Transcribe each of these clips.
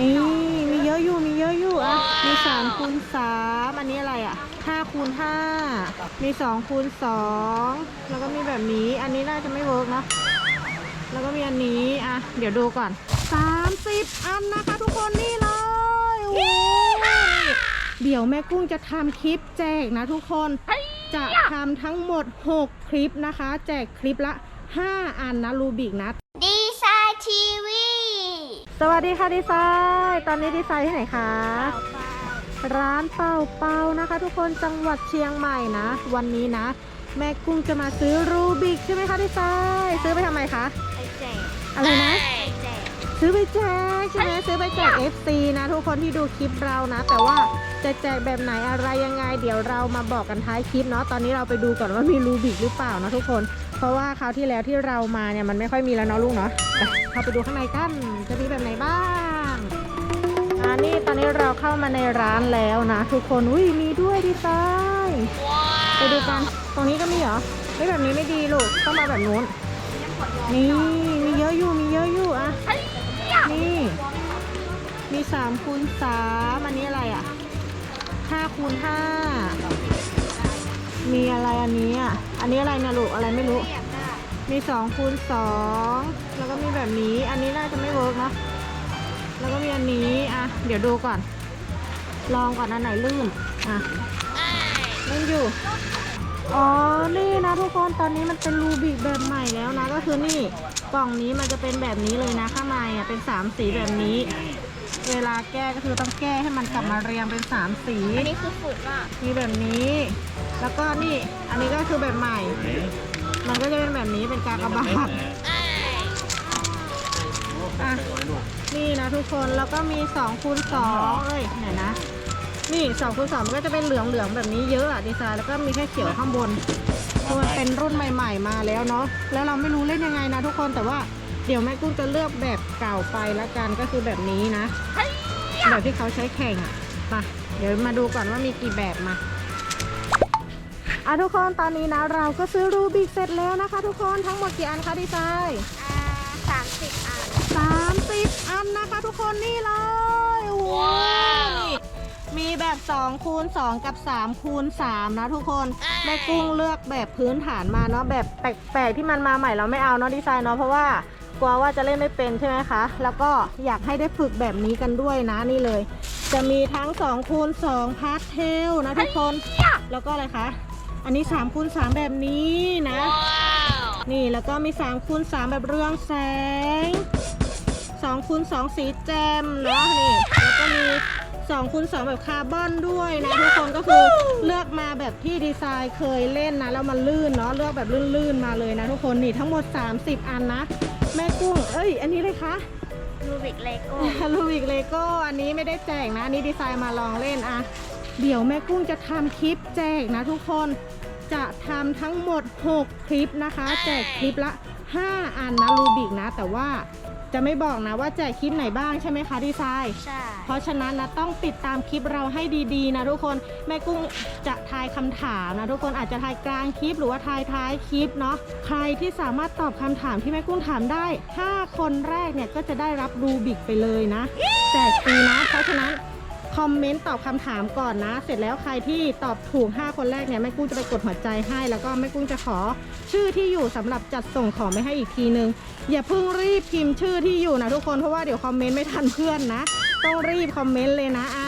นี่มีเยอะอยู่มีเยอะอยู่อะมีสามคูณสามอันนี้อะไรอะห้าคูณห้ามีสองคูณสองแล้วก็มีแบบนี้อันนี้น่าจะไม่เวิร์กเนาะแล้วก็มีอันนี้อะเดี๋ยวดูก่อนสามสิบอันนะคะทุกคนนี่เลยโอ้โหเดี๋ยวแม่กุ้งจะทำคลิปแจกนะทุกคนจะทำทั้งหมด 6 คลิปนะคะ แจกคลิปละ 5 อันนะรูบิกนะดีไซน์ทีวี สวัสดีค่ะดีไซน์ตอนนี้ดีไซน์ที่ไหนคะ ร้านเป่าเป่านะคะ ทุกคนจังหวัดเชียงใหม่นะ วันนี้นะ แม่กุ้งจะมาซื้อรูบิกใช่ไหมคะดีไซน์ซื้อไปทำไมคะไปแจกอะไรนะไปแจกซื้อไปแจกใช่ไหมซื้อไปแจก FC นะ ทุกคนที่ดูคลิปเรานะ แต่ว่าจะแจกแบบไหนอะไรยังไง เดี๋ยวเรามาบอกกันท้ายคลิปเนาะตอนนี้เราไปดูก่อนว่ามีรูบิกหรือเปล่านะทุกคน เพราะว่าคราวที่แล้วที่เรามาเนี่ยมันไม่ค่อยมีแล้วเนาะลูกเนาะเข้าไปดูข้างในกันจะมีแบบไหนบ้างอ่านี่ตอนนี้เราเข้ามาในร้านแล้วนะ ทุกคนอุ้ยมีด้วยดีไซน์ไปดูกันตรงนี้ก็มีเหรอไม่แบบนี้ไม่ดีลูกต้องมาแบบนู้นนี่มีเยอะอยู่มีเยอะอยู่อะนี่มีสามคูณสามอันนี้อะไรอะห้าคูณห้า มีอะไรอันนี้อะ อันนี้อะไรนะลูกอะไรไม่รู้ มีสองคูณสองแล้วก็มีแบบนี้ อันนี้น่าจะไม่เวิร์กนะ แล้วก็มีอันนี้อะ เดี๋ยวดูก่อน ลองก่อนอันไหนลื่นอะลื่นอยู่ อ๋อ นี่นะทุกคน ตอนนี้มันเป็นรูบิกแบบใหม่แล้วนะ ก็คือนี่ กล่องนี้มันจะเป็นแบบนี้เลยนะ ข้างในอะ เป็นสามสีแบบนี้ เวลาแก้ก็คือต้องแก้ให้มันกลับมาเรียงเป็นสามสี อันนี้คือฝึกอะมีแบบนี้ แล้วก็นี่ อันนี้ก็คือแบบใหม่ มันก็จะเป็นแบบนี้เป็นกากบาทอะนี่นะทุกคน แล้วก็มี2คูณ2เอ้ยไหนนะ นี่2คูณ2มันก็จะเป็นเหลืองเหลืองๆแบบนี้เยอะอะดีไซน์ แล้วก็มีแค่เขียวข้างบนคือมันเป็นรุ่นใหม่ ๆ มาแล้วเนาะ แล้วเราไม่รู้เล่นยังไงนะทุกคน แต่ว่าเดี๋ยวแม่กุ้งจะเลือกแบบเก่าไปละกันก็คือแบบนี้นะ แบบที่เขาใช้แข่งอะมาเดี๋ยวมาดูก่อนว่ามีกี่แบบมาอะทุกคนตอนนี้นะเราก็ซื้อรูบิกเสร็จแล้วนะคะ ทุกคนทั้งหมดกี่อันคะดีไซน์อ่าสามสิบอันสามสิบอันนะคะ ทุกคนนี่เลยโอ้โหนี่มีแบบ2คูณ2กับ3คูณ3นะทุกคนแม่กุ้งเลือกแบบพื้นฐานมาเนาะแบบแปลกๆที่มันมาใหม่เราไม่เอาเนาะดีไซน์เนาะเพราะว่า กลัวว่าจะเล่นไม่เป็นใช่ไหมคะ แล้วก็อยากให้ได้ฝึกแบบนี้กันด้วยนะนี่เลย จะมีทั้ง2คูณ2พาร์ทเทลนะทุกคน แล้วก็อะไรคะ อันนี้3คูณ3แบบนี้นะ นี่แล้วก็มี3คูณ3แบบเรืองแสง2คูณ2สีแจมนะนี่แล้วก็มี2คูณ2แบบคาร์บอนด้วยนะทุกคนก็คือเลือกมาแบบที่ดีไซน์เคยเล่นนะแล้วมันลื่นเนาะเลือกแบบลื่นๆมาเลยนะทุกคนนี่ทั้งหมด 30 อันนะ แม่กุ้ง เอ้ย อันนี้เลยคะรูบิกเลโก้ ลูบิกเลโก้ อันนี้ไม่ได้แจกนะ อันนี้ดีไซน์มาลองเล่นอะเดี๋ยวแม่กุ้งจะทำคลิปแจกนะทุกคน จะทำทั้งหมด 6 คลิปนะคะ แจกคลิปละ 5 อันนะลูบิกนะ แต่ว่า จะไม่บอกนะว่าแจกคลิปไหนบ้างใช่ไหมคะดีไซน์ใช่ เพราะฉะนั้นนะต้องติดตามคลิปเราให้ดีๆนะทุกคนแม่กุ้งจะทายคำถามนะทุกคนอาจจะทายกลางคลิปหรือว่าทายท้ายคลิปเนาะใครที่สามารถตอบคำถามที่แม่กุ้งถามได้ 5 คนแรกเนี่ยก็จะได้รับรูบิกไปเลยนะแจกฟรีนะเพราะฉะนั้น คอมเมนต์ตอบคำถามก่อนนะ เสร็จแล้วใครที่ตอบถูก 5 คนแรกเนี่ยแม่กุ้งจะไปกดหัวใจให้ แล้วก็แม่กุ้งจะขอชื่อที่อยู่สำหรับจัดส่งของไปให้อีกทีนึง อย่าเพิ่งรีบพิมพ์ชื่อที่อยู่นะทุกคนเพราะว่าเดี๋ยวคอมเมนต์ไม่ทันเพื่อนนะ ต้องรีบคอมเมนต์เลยนะอะ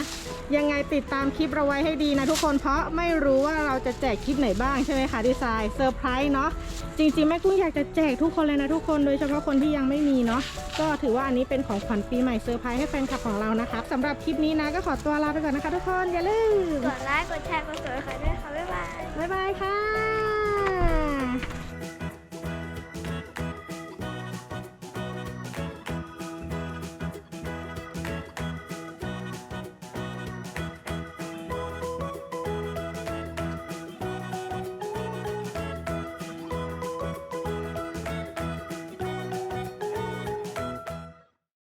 ยังไงติดตามคลิปเราไว้ให้ดีนะทุกคนเพราะไม่รู้ว่าเราจะแจกคลิปไหนบ้างใช่ไหมคะดีไซน์เซอร์ไพรส์เนาะจริงๆแม่กุ้งอยากจะแจกทุกคนเลยนะทุกคนโดยเฉพาะคนที่ยังไม่มีเนาะก็ถือว่าอันนี้เป็นของขวัญปีใหม่เซอร์ไพรส์ให้แฟนคลับของเรานะครับสำหรับคลิปนี้นะก็ขอตัวลาไปก่อนนะคะ ทุกคนอย่าลืมกดไลค์กดแชร์กด subscribe ด้วยค่ะบ๊ายบายบ๊ายบายค่ะ